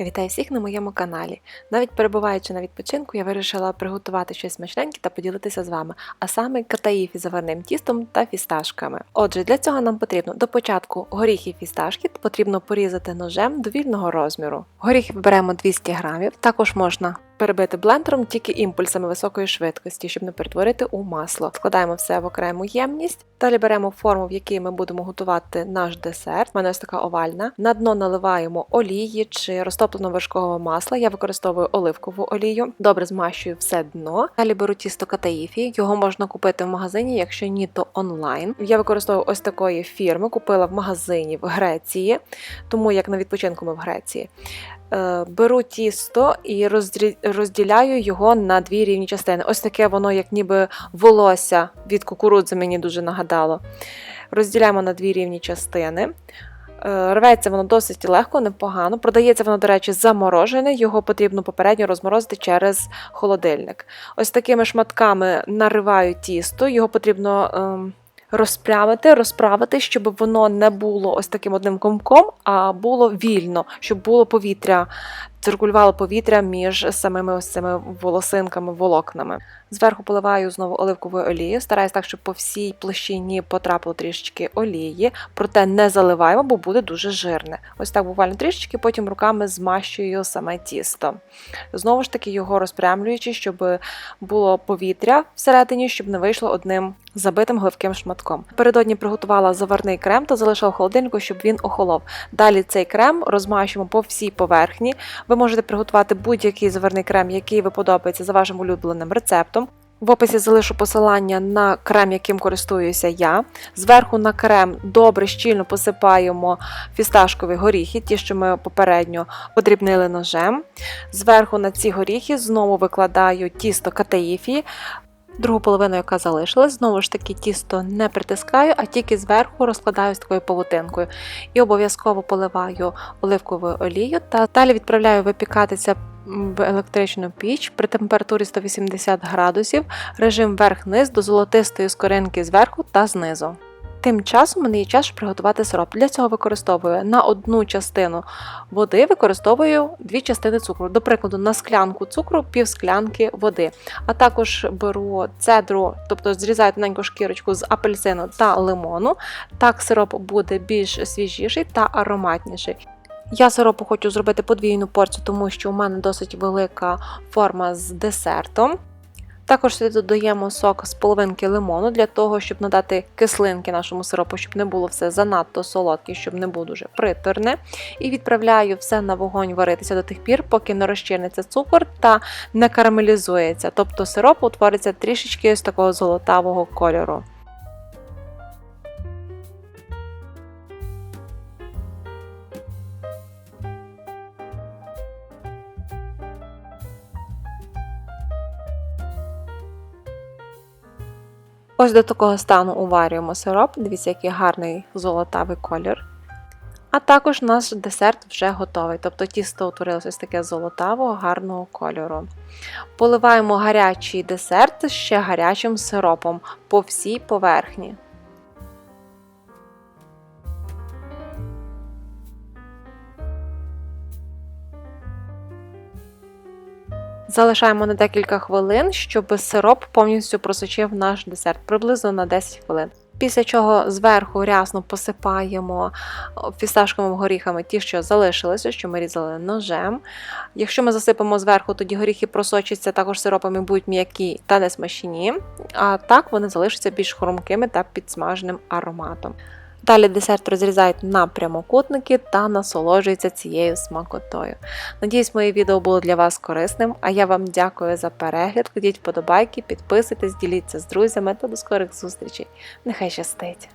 Вітаю всіх на моєму каналі. Навіть перебуваючи на відпочинку, я вирішила приготувати щось смачненьке та поділитися з вами, а саме катаїф із заварним тістом та фісташками. Отже, для цього нам потрібно до початку горіхи фісташки потрібно порізати ножем довільного розміру. Горіхи беремо 200 грамів, також можна перебити блендером тільки імпульсами високої швидкості, щоб не перетворити у масло. Складаємо все в окрему ємність. Далі беремо форму, в якій ми будемо готувати наш десерт. У мене ось така овальна. На дно наливаємо олії чи розтопленого вершкового масла. Я використовую оливкову олію. Добре змащую все дно. Далі беру тісто катаїфі. Його можна купити в магазині, якщо ні, то онлайн. Я використовую ось такої фірми. Купила в магазині в Греції, тому як на відпочинку ми в Греції. Е, Беру тісто і розділяю його на дві рівні частини. Ось таке воно, як ніби волосся від кукурудзи, мені дуже нагадало. Розділяємо на дві рівні частини. Е, Рветься воно досить легко, непогано. Продається воно, до речі, заморожене, його потрібно попередньо розморозити через холодильник. Ось такими шматками нариваю тісто, його потрібно. Розправити, розправити, щоб воно не було ось таким одним комком, а було вільно, щоб було повітря, циркулювало повітря між самими ось цими волосинками, волокнами. Зверху поливаю знову оливковою олією, стараюсь так, щоб по всій площині потрапило трішечки олії, проте не заливаємо, бо буде дуже жирне. Ось так буквально трішечки, потім руками змащую саме тісто. Знову ж таки, його розпрямлюючи, щоб було повітря всередині, щоб не вийшло одним забитим гливким шматком. Передодні приготувала заварний крем та залишила в холодильнику, щоб він охолов. Далі цей крем розмащуємо по всій поверхні. Ви можете приготувати будь-який заварний крем, який ви подобається за вашим улюбленим рецептом. В описі залишу посилання на крем, яким користуюся я. Зверху на крем добре щільно посипаємо фісташкові горіхи, ті, що ми попередньо подрібнили ножем. Зверху на ці горіхи знову викладаю тісто катаїфі. Другу половину, яка залишилась, знову ж таки тісто не притискаю, а тільки зверху розкладаю з такою павутинкою. І обов'язково поливаю оливковою олією та далі відправляю випікатися в електричну піч при температурі 180 градусів, режим верх-низ до золотистої скоринки зверху та знизу. Тим часом мене є час щоб приготувати сироп. Для цього використовую на одну частину води, використовую дві частини цукру. До прикладу, на склянку цукру пів склянки води. А також беру цедру, тобто зрізаю тоненьку шкірочку з апельсину та лимону. Так сироп буде більш свіжіший та ароматніший. Я сиропу хочу зробити подвійну порцію, тому що у мене досить велика форма з десертом. Також сюди додаємо сок з половинки лимону для того, щоб надати кислинки нашому сиропу, щоб не було все занадто солодке, щоб не було дуже приторне. І відправляю все на вогонь варитися до тих пір, поки не розчиниться цукор та не карамелізується. Тобто сироп утвориться трішечки з такого золотавого кольору. Ось до такого стану уварюємо сироп. Дивіться, який гарний золотавий колір. А також наш десерт вже готовий. Тобто тісто утворилося ось таке золотавого, гарного кольору. Поливаємо гарячий десерт ще гарячим сиропом по всій поверхні. Залишаємо на декілька хвилин, щоб сироп повністю просочив наш десерт, приблизно на 10 хвилин. Після чого зверху рясно посипаємо фісташковими горіхами ті, що залишилися, що ми різали ножем. Якщо ми засипемо зверху, тоді горіхи просочаться також сиропами будуть м'які та не смачні, а так вони залишаться більш хрумкими та підсмаженим ароматом. Далі десерт розрізають на прямокутники та насолоджуються цією смакотою. Надіюсь, моє відео було для вас корисним, а я вам дякую за перегляд. Кладіть вподобайки, підписуйтесь, діліться з друзями та до скорих зустрічей. Нехай щастить!